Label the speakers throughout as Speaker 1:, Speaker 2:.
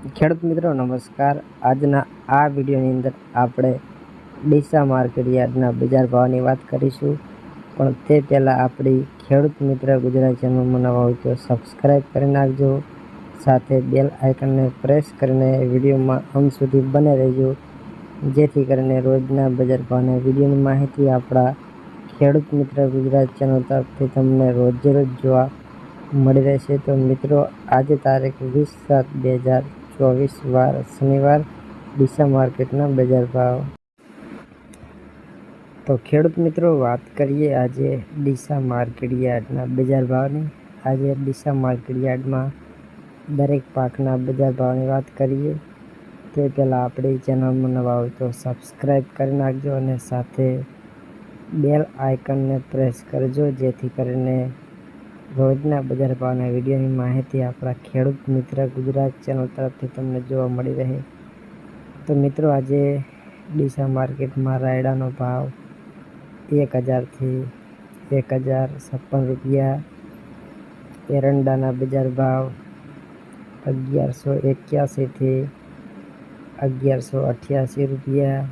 Speaker 1: ખેડૂત મિત્રો, નમસ્કાર. આજના આ વિડીયોની અંદર આપણે ડીસા માર્કેટ યાર્ડના બજાર ભાવની વાત કરીશું. પણ તે પહેલાં આપણી ખેડૂત મિત્ર ગુજરાત ચેનલમાં નવા હોય તો સબસ્ક્રાઈબ કરી નાખજો. સાથે બેલ આઇકનને પ્રેસ કરીને વિડીયોમાં અંત સુધી બને રહેજો. જેથી કરીને રોજના બજાર ભાવના વિડીયોની માહિતી આપણા ખેડૂત મિત્ર ગુજરાત ચેનલ તરફથી તમને રોજે રોજ જોવા મળી રહેશે. તો મિત્રો, આજે તારીખ વીસ સાત બે હજાર ચોવીસ વાર શનિવાર ડીસા માર્કેટના બજાર ભાવ. તો ખેડૂત મિત્રો, વાત કરીએ આજે ડીસા માર્કેટ યાર્ડના બજાર ભાવની. આજે ડીસા માર્કેટ યાર્ડમાં દરેક પાકના બજાર ભાવની વાત કરીએ. તે પહેલાં આપણી ચેનલમાં નવા હોય તો સબસ્ક્રાઈબ કરી નાખજો અને સાથે બેલ આઇકનને પ્રેસ કરજો, જેથી કરીને રોજના બજાર ભાવના વિડીયોની માહિતી આપણા ખેડૂત મિત્ર ગુજરાત ચેનલ તરફથી તમને જોવા મળી રહે. તો મિત્રો, આજે ડીસા માર્કેટમાં રાયડાનો ભાવ એક હજારથી એક હજાર છપ્પન રૂપિયા. એરંડાના બજાર ભાવ અગિયારસો એક્યાસીથી અગિયારસો અઠ્યાસી રૂપિયા.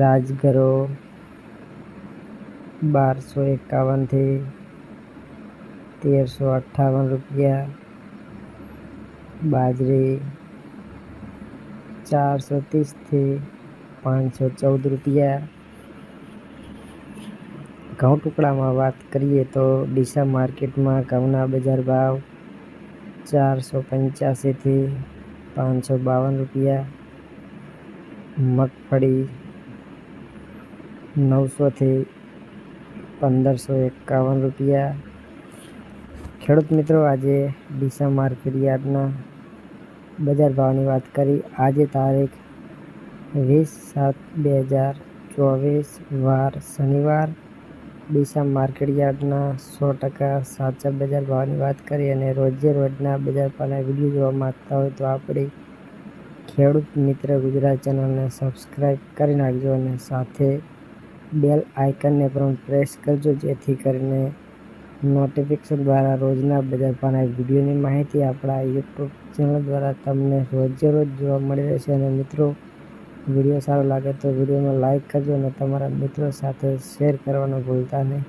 Speaker 1: રાજગરો બારસો એકાવનથી તેરસો અઠ્ઠાવન રૂપિયા. બાજરી ચારસો ત્રીસથી પાંચસો ચૌદ રૂપિયા. ઘઉં ટુકડામાં વાત કરીએ તો ડીસા માર્કેટમાં ઘઉંના બજાર ભાવ ચારસો પંચ્યાસીથી પાંચસો બાવન રૂપિયા. મગફળી નવસોથી પંદરસો એકાવન રૂપિયા. ખેડૂત મિત્રો, આજે ડીસા માર્કેટ યાર્ડના બજાર ભાવની વાત કરી. આજે તારીખ વીસ સાત બે હજાર ચોવીસ, વાર શનિવાર. ડીસા માર્કેટ યાર્ડના સો ટકા સાચા બજાર ભાવની વાત કરી અને રોજે રોજના બજાર ભાવના વીડિયો જોવા માગતા હોય તો આપણી ખેડૂત મિત્ર ગુજરાત ચેનલને સબસ્ક્રાઈબ કરી નાખજો અને સાથે બેલ આઇકનને પણ પ્રેસ કરજો, જેથી કરીને નોટિફિકેશન દ્વારા રોજના બધા ભાવના વિડીયોની માહિતી આપણા યુટ્યુબ ચેનલ દ્વારા તમને રોજે રોજ જોવા મળી રહેશે. અને મિત્રો, વીડિયો સારો લાગે તો વિડીયોને લાઇક કરજો અને તમારા મિત્રો સાથે શેર કરવાનું ભૂલતા નહીં.